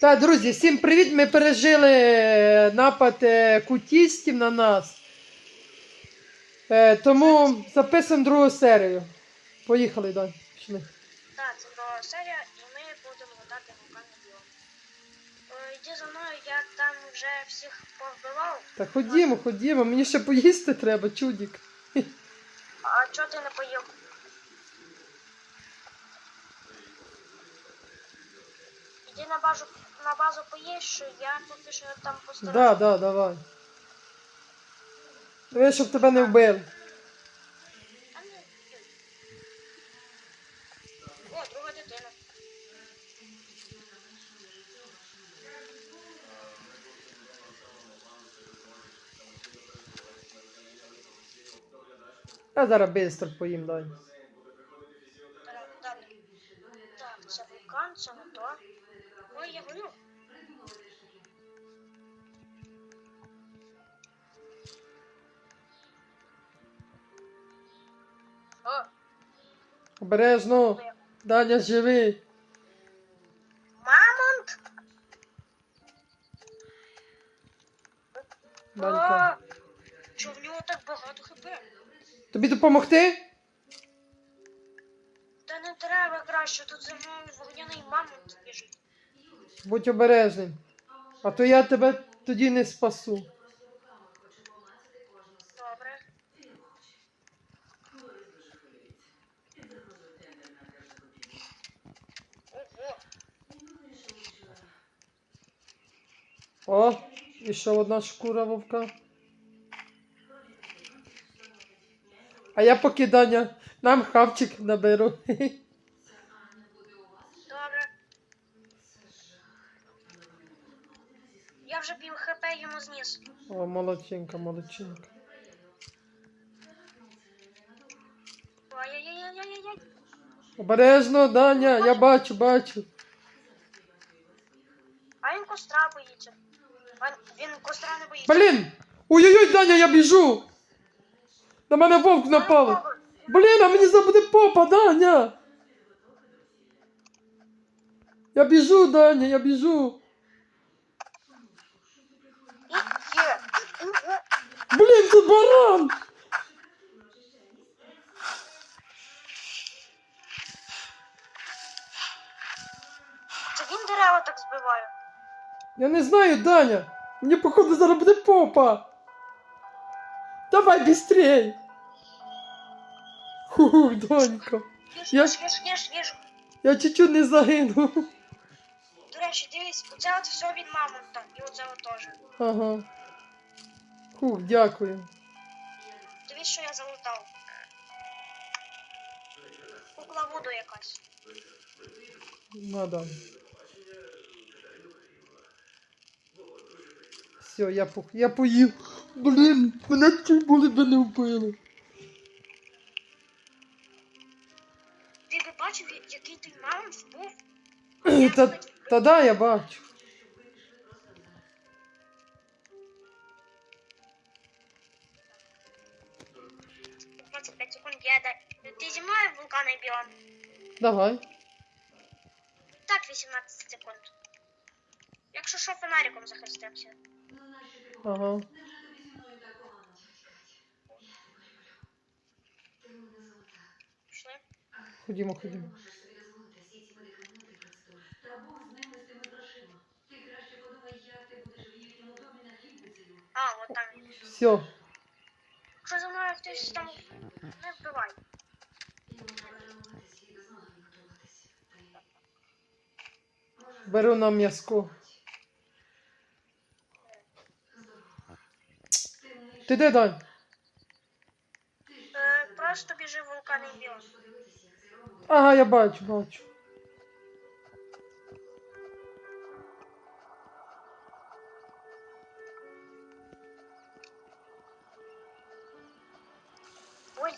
Так, друзі, всім привіт! Ми пережили е, напад е, кутістів на нас. Е, тому записуємо другу серію. Поїхали, Дань. Пішли. Так, це нова серія, і ми будемо летати вулканний біом. Е, Йди за мною, я там вже всіх повбивав. Так ходімо, ходімо, мені ще поїсти треба, чудік. А чого ти не поїв? Іди на базу, на базу поїж, що я поки що там постараюся. Да, да, давай. Диви, щоб тебе не вбили. О, друга дитина. Я зараз швидко поїм, Дань. Обережно. Даня живий. мамонт! Данька. Чого в нього так багато хп? Тобі допомогти? Та не треба краще, тут за мною вогняний мамонт біжить. Будь обережним. А то я тебе тоді не спасу. Добре. Ого. О, і ще одна шкура вовка. А я поки Даня нам хавчик наберу. Добре. Я вже пів хп йому зніс. О, молодчинка, молодчинка. Обережно, Даня, я бачу, бачу. А він костра боїться. Він костра не боїться. Блін! Ой-ой-ой, Даня, я біжу! На мене вовк напав. Блін, а мені забуде попа, Даня! Я біжу, Даня, я біжу. Блін, тут баран! Я не знаю, Даня. Мені походу зараз буде попа. Давай быстрей. Данька. Їж, Я- їж, їж, їж, їж. Я чуть-чуть не загинув. До речі, дивись, оце от все від мамонта. І оце от теж. Ага. Фух, дякую. Дивись, що я залутав. Кукла воду якась. Надо. Все, я по... я поїв. Блін, мене чуть були би не вбили. Ти би бачив, який той мамонт був? Та, та да, я бачу. — секунд я да. Ти зі мною вулкани біом? Давай. Так, 18 секунд. Якщо що, фонариком захистився. Ага. Пішли. Ходімо, ходімо. А, от там. Все. Якщо за мною хтось там не вбивай. Беру на м'язко. Ти де, Дань? Е, просто біжи в вулкани біом. Ага, я бачу, бачу. Ой.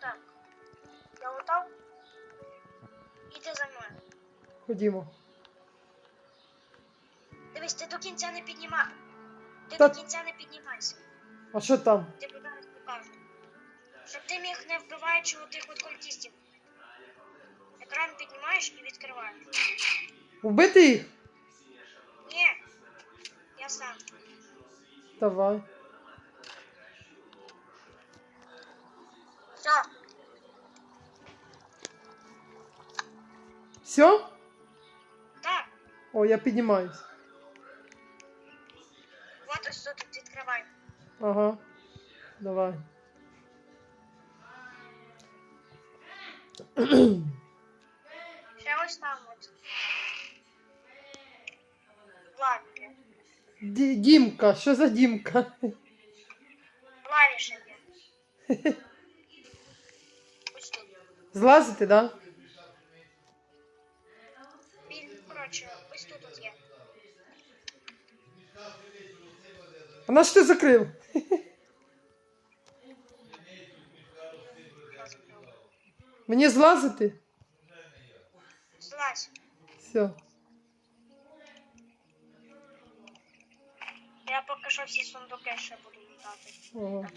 Так. Я лутав. Іди за мною. Ходімо. Кінця не піднімай. Ти Та- до кінця не піднімайся. А що там? Ти зараз покажу. Щоб ти міг не вбиваючи отих от культистів. Давай. Вбити їх? Ні. Я сам. Давай. Все. Все? Так. О, я піднімаюсь. Вот ось тут відкривай. Ага. Давай. Ще ось там от. Ладно. Ді- Дімка, що за Дімка? Клавіші є. Ось тут. Злазити, да? Він, коротше, А на що ти закрив? Мені злазити? Злазь. Все. Я поки що всі сундуки ще буду лутати. Ага.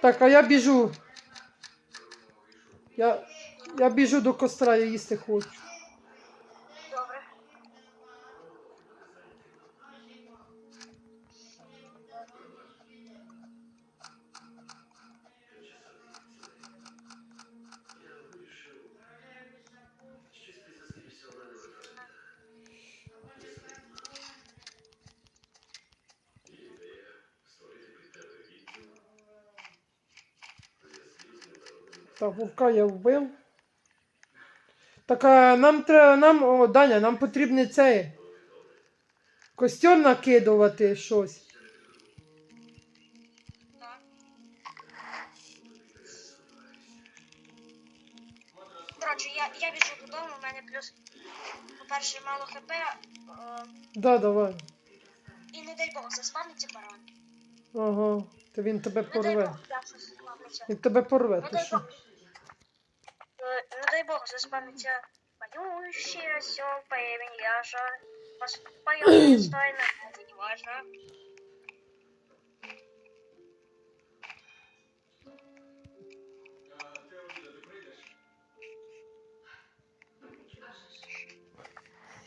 Так, а я біжу. Я, я біжу до костра, я їсти хочу. Так, вовка я вбив. Так, а нам треба, нам, о, Даня, нам потрібно цей костер накидувати щось. Коротше, я, я біжу додому, у мене плюс, по-перше, мало хп, е, Да, давай. і не дай Бог, заспавниться баран. Ага. То він тебе Не дай. Бог, я Він тебе порве, Не ти дай що? Бог. Е, Не дай Бог, заспавниться поющий осел по имени Яша. Поспою достойно, это не важно.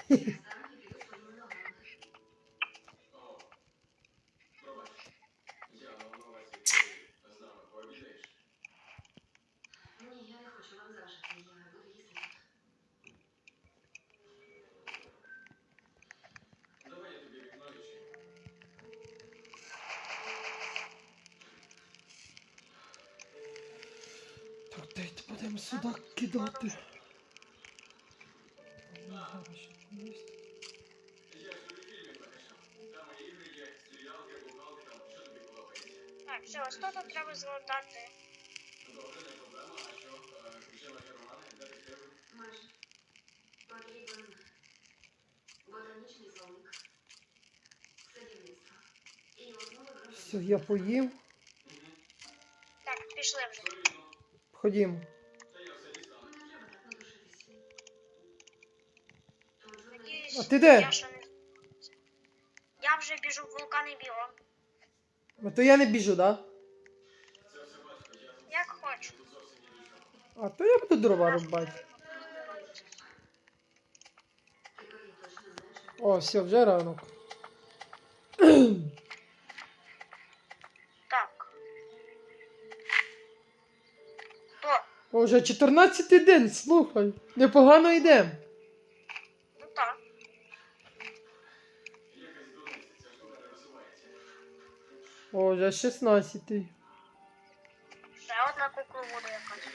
Так, дайте будемо сюди кидати. Так, все, ось тут треба злутати. Майже. Потрібен ботанічний словник, садівництво. І основи Все, я поїв. Так, пішли вже. Надіюсь, А ти де? Я, вже біжу в вулкани біом. А то я не біжу, да? Як хочу. А то я буду дрова рубати. О, все, вже ранок. О, вже 14 день, слухай. Непогано йдемо. ну так. О, вже 16. Ще одна буду якась.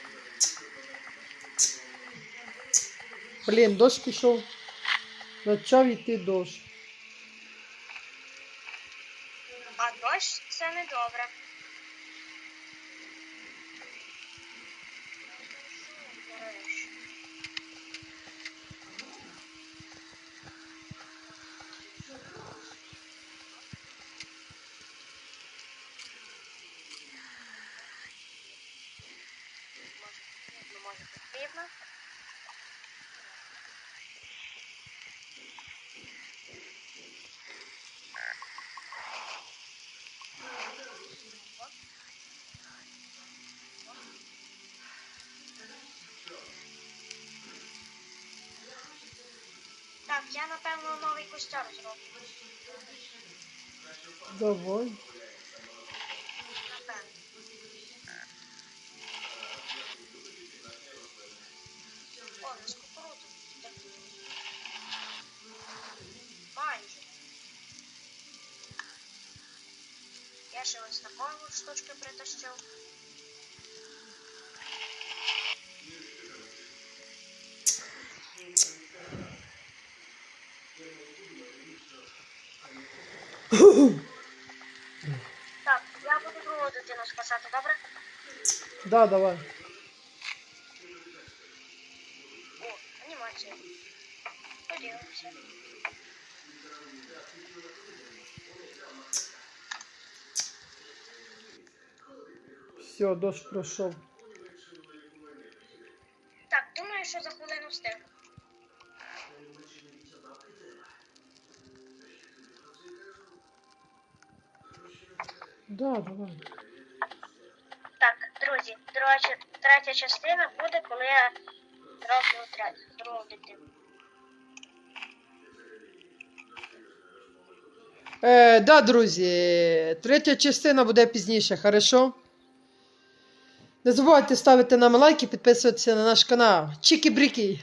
Блін, дощ пішов. Почав йти дощ. А дощ це не може потрібно. Так, я напевно новий костюм зроблю. Давай. Я ще ось такої от штучки притащив. Так, я буду другу дитину спасати, добре? Да, давай. О, анімація. Подивимося. Все, дощ пройшов. Так, думаю, що за хвилину встиг. Да, давай. Так, друзі, друга, третя частина буде, коли я роблю третю, другу дитину. Е, да, друзі, третя частина буде пізніше, хорошо? Не забувайте ставити нам лайки, підписуватися на наш канал. Чікі-брікі!